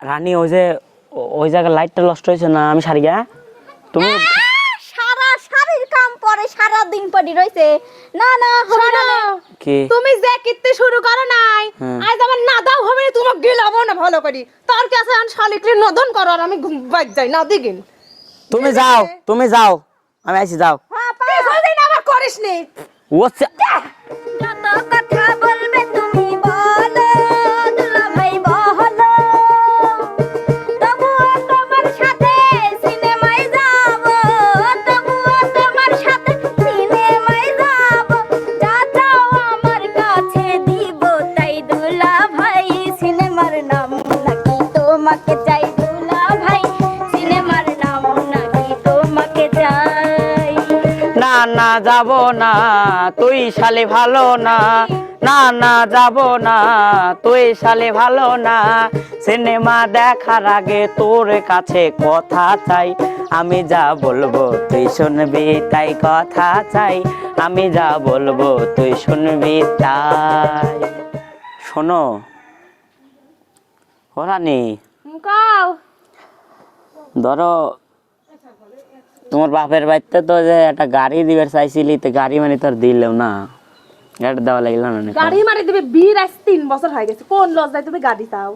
রানী ওই যে ওই জায়গায় লাইটটা নষ্ট হয়েছে না? আমি সারি গা। তুমি সারা শাড়ির কাম পরে সারা দিন পড়ি রইছে। না না হবে না কি? তুমি যে কিত্তে শুরু করো নাই হ্যাঁ। আজ আমার না দাও হবে না তোমাকে গিলাবো না ভালো করি। তার কাছে আন শালিকলি নদন করো আর আমি ঘুম বাজ যাই না দিগিন তুমি যাও তুমি যাও। আমি আইছি যাও। হ্যাঁ, পা। কিছুদিন আবার করিস নি ও না যাব না তুই শালে ভালো না। না না যাব না তুই শালে ভালো না। সিনেমা দেখার আগে তোর কাছে কথা চাই। আমি যা বলব তুই শুনবি তাই কথা চাই। আমি যা বলব তুই শুনবি তাই। শোনো ওরানি ধরো তোমার বাপের বাড়িতে তো যে একটা গাড়ি দিবার চাইছিলি তো গাড়ি মানে তোর দিলেও না। গাড়ি দেওয়া লাগল না? গাড়ি মারি দিবে বীর আজ তিন বছর হয়ে গেছে কোন লজ্জায় তুমি গাড়ি চাও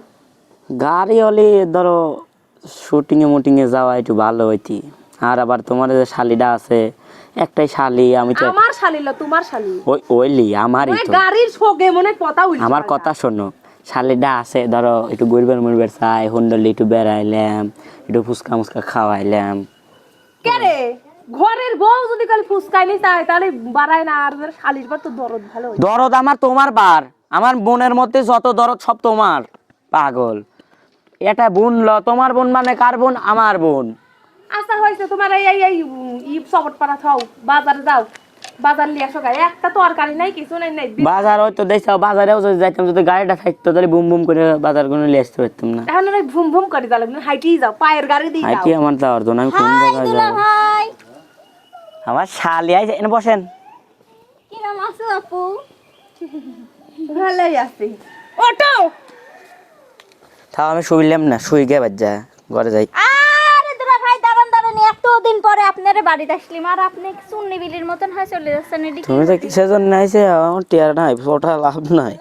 গাড়ি হলে ধরো শুটিং এ মুটিং এ যাওয়া একটু ভালো হইতি। আর আবার তোমার যে শালিটা আছে একটাই শালি আমি তো আমার শালিল তোমার শালি। ওই ওইলি আমারই তো। গাড়ির মনে কথা আমার কথা শোনো শালিটা আছে ধরো একটু গরিবের মুরবের চাই হুন্ডলি একটু বেড়াইলাম একটু ফুচকা মুচকা খাওয়াইলাম। কে রে? ঘরের বউ যদি কাল ফুসকাই নি চায় তাহলে বাড়ায় না আর শালির বার তো দরদ ভালো দরদ আমার তোমার বার। আমার বোনের মধ্যে যত দরদ সব তোমার। পাগল। এটা বোন ল তোমার বোন মানে কার বোন? আমার বোন। আচ্ছা হয়েছে তোমার এই এই ই সবট পাড়া থাও বাজারে যাও। বাজার লিয়ে আসো গায়ে একটা তরকারি নাই কিছু নাই নাই। বাজার হয়তো দেখছ বাজারেও যদি যাইতাম যদি গাড়িটা থাকতো তাহলে বুম বুম করে বাজারগুলো নিয়ে আসতে পারতাম না। এখন ওই ভুম ভুম করে যাও হাইটেই যাও পায়ের গাড়ি দিয়ে যাও। হাইটি আমার যাওয়ার জন্য আমি কোন জায়গায় দুলা আমার শালি আইছে এনে বসেন। কি নাম আছে আপু? ভালোই আছি। ওটো তাও আমি শুইলাম না শুই গে বাজ্জা ঘরে যাই আরে দুলা ভাই দাঁড়ান এতদিন পরে আপনার বাড়িতে আসলাম? আর আপনি সুন্নি বিলির মতন হয়ে চলে যাচ্ছেন এদিকে। তুমি তো কিসের জন্য আইছে আমার টিয়ার নাই ওটা লাভ নাই।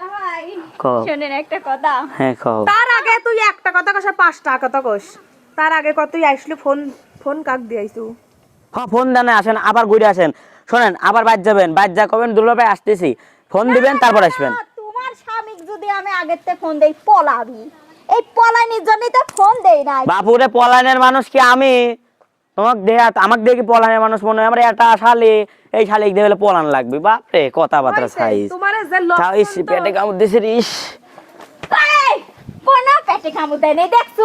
শোনেন একটা কথা। হ্যাঁ কও তার আগে তুই একটা কথা কস আর পাঁচটা কথা কস। তার আগে কত তুই আইসলি ফোন ফোন কাক দিয়ে আইসু? হ্যাঁ ফোন দেন আসেন আবার ঘুরে আসেন। শোনেন আবার বাদ যাবেন। বাদ যা কবেন দুলো ভাই আসতেছি। ফোন দিবেন তারপর আসবেন। তোমার স্বামীক যদি আমি আগের থেকে ফোন দেই পলাবি। এই পলানির জন্যই তো ফোন দেই নাই। বাপুরে পলায়নের মানুষ কি আমি? তোমাকে দেয়া আমাকে দেখি পলায়নের মানুষ মনে হয়? আমার একটা শালি এই শালিক দেখলে পলান লাগবে। বাপরে কথাবার্তা সাইজ ইস পেটে কামড় দিছে ইস। কোনো পেটে কামড় দেয় নাই দেখছ?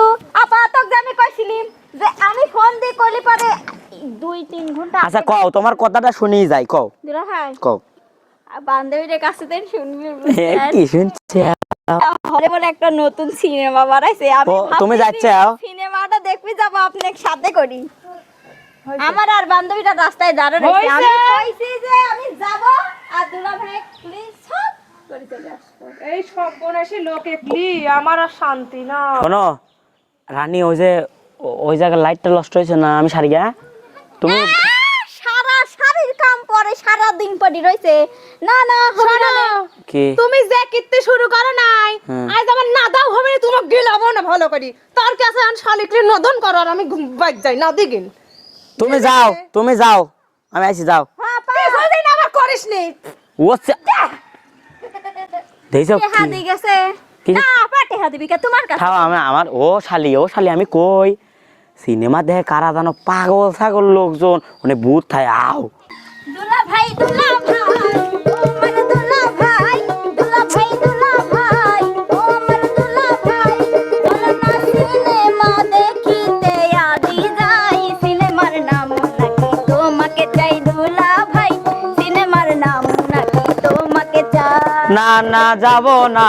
আপাতত আমি কইছিলাম যে আমি ফোন দিয়ে কইলি পরে দুই তিন ঘণ্টা আচ্ছা কও তোমার কথাটা শুনেই যাই কও। দিলা ভাই কও। বান্ধবীদের কাছে দেন শুনবি কি শুনছে? হলে বলে একটা নতুন সিনেমা বানাইছে। আমি তুমি যাচ্ছো? সিনেমাটা দেখবি যাব আপনার সাথে করি। আমার আর বান্ধবীটা রাস্তায় দাঁড়ানো রয়েছে আমি কইছি যে আমি যাব আর দুলা ভাই প্লিজ সব করে চলে আসব। এই সব বনাসী লোকে কি আমার আর শান্তি না। শোনো রানী ওই যে ওই জায়গায় লাইটটা নষ্ট হয়েছে না? আমি সারি গা। তুমি সারা শাড়ির কাম পরে সারা দিন পড়ি রইছে। না না হবে না কি? তুমি যে কিত্তে শুরু করো নাই। আজ আমার না দাও হবে না তোমাকে গিলাবো না ভালো করি। তার কাছে আন শালিকলি নদন করো আর আমি বাজ যাই না দিগিন। তুমি যাও তুমি যাও। আমি আইছি যাও। আমার ও শালি ও শালি আমি কই? সিনেমা দেখে কারা জানো পাগল ছাগল লোকজন। মানে ভূত থাই আও। দুলা ভাই দুলা। না না যাব না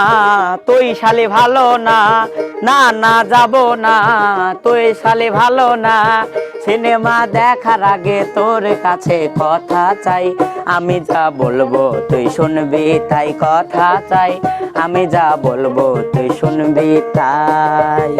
তুই শালি ভালো না। না না যাব না তুই শালি ভালো না। সিনেমা দেখার আগে তোর কাছে কথা চাই। আমি যা বলব তুই শুনবি তাই কথা চাই। আমি যা বলব তুই শুনবি তাই।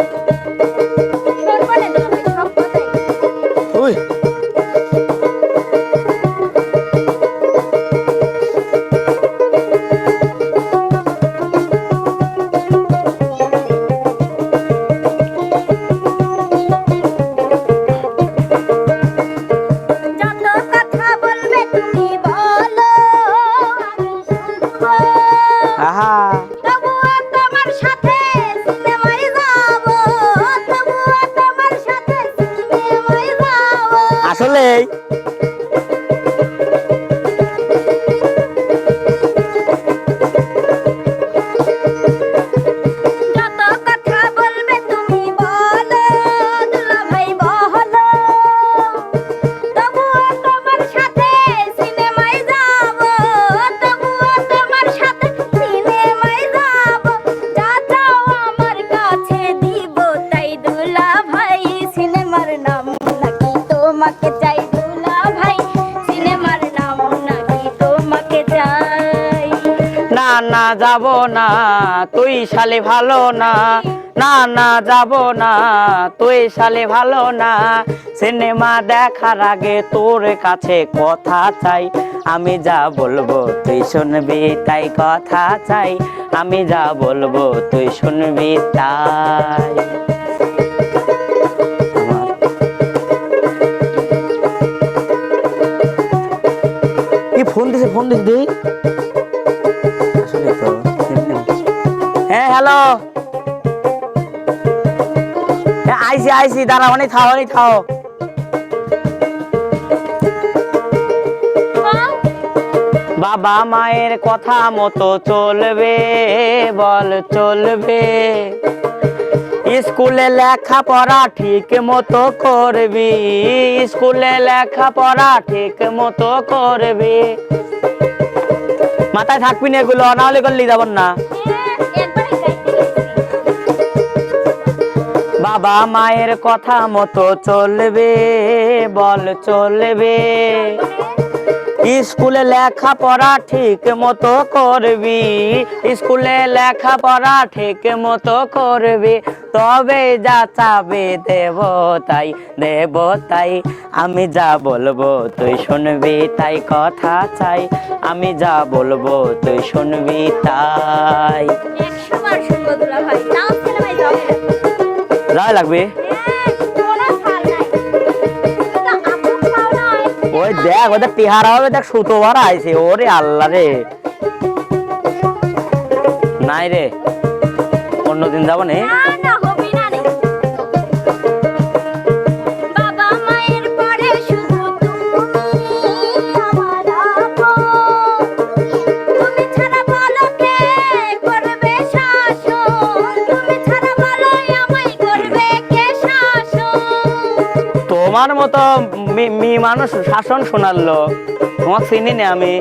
না যাব না, তুই শালে ভালো না। না না যাব না, তুই শালে ভালো না। সিনেমা দেখার আগে তোর কাছে কথা চাই। আমি যা বলব তুই শুনবি, তাই কথা চাই। আমি যা বলব তুই শুনবি, তাই। ফোন দিছে ফোন দিছে হ্যাঁ হ্যালো হ্যাঁ আইসি আইসি দাঁড়া অনেক থাও অনেক থাও বাবা মায়ের কথা মতো চলবে, বল চলবে। স্কুলে লেখাপড়া ঠিক মতো করবি, স্কুলে লেখা পড়া ঠিক মতো করবি। মাথায় থাকবি না এগুলো না হলে করলি যাবন না। বাবা মায়ের কথা মতো চলবে, বল চলবে। স্কুলে লেখাপড়া ঠিক মতো করবি, স্কুলে লেখাপড়া ঠিক মতো করবি। তবে যা চাবে দেব তাই দেব তাই। আমি যা বলব তুই শুনবি, তাই কথা চাই। আমি যা বলব তুই শুনবি, তাই। ভাই তাও সিনেমায় যাবে যা লাগবে। ওই দেখ, ওদের তিহারা হবে, দেখ সুতো ভরা আইছে। ওরে আল্লাহ রে। নাই রে, অন্যদিন যাব নে। তোমার মতো মি- মি মানুষ শাসন শোনালো তোমার চিনি না আমি।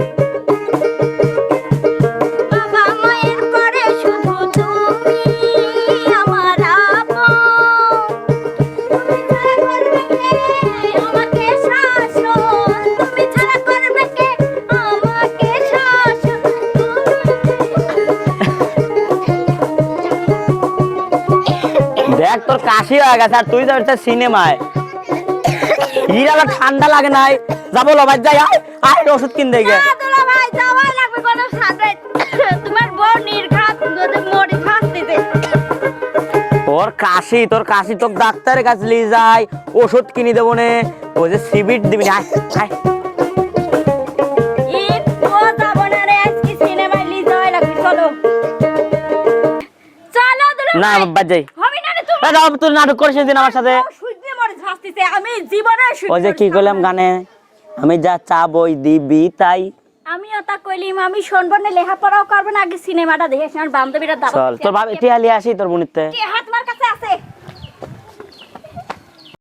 দেখ তোর কাশি হয়ে গেছে আর তুই যাবি সিনেমায়। ইর আবার ঠান্ডা লাগে নাই। যাব লবাই যাই আয় আয় ওষুধ গে কোনো সাথে। তোমার বউ নির্ঘাত যদি মরি ফাঁসতেছে তোর কাশি তোর কাশি তোর ডাক্তারের কাছে নিয়ে যাই। ওষুধ কিনে দেবো নে। ও যে সিবিট দিবি আয় আয়। না রে আজকে সিনেমায় লি যাওয়াই লাগবে চলো। চলো দুলা না ভাই। বাদ যাই। হবে না রে তুমি এই দাও, তুই নাটক দিন আমার সাথে। ঝাঁসতেছে আমি জীবনে ওই যে কি করলাম গানে? আমি যা চাবই দিবি তাই। আমি ওটা কইলিম আমি শুনব না লেখাপড়াও করব না আগে সিনেমাটা দেখে আমার বান্ধবীরা দাবা চল তোর ভাবি টিয়ালি আসি তোর বুনিতে হাত মার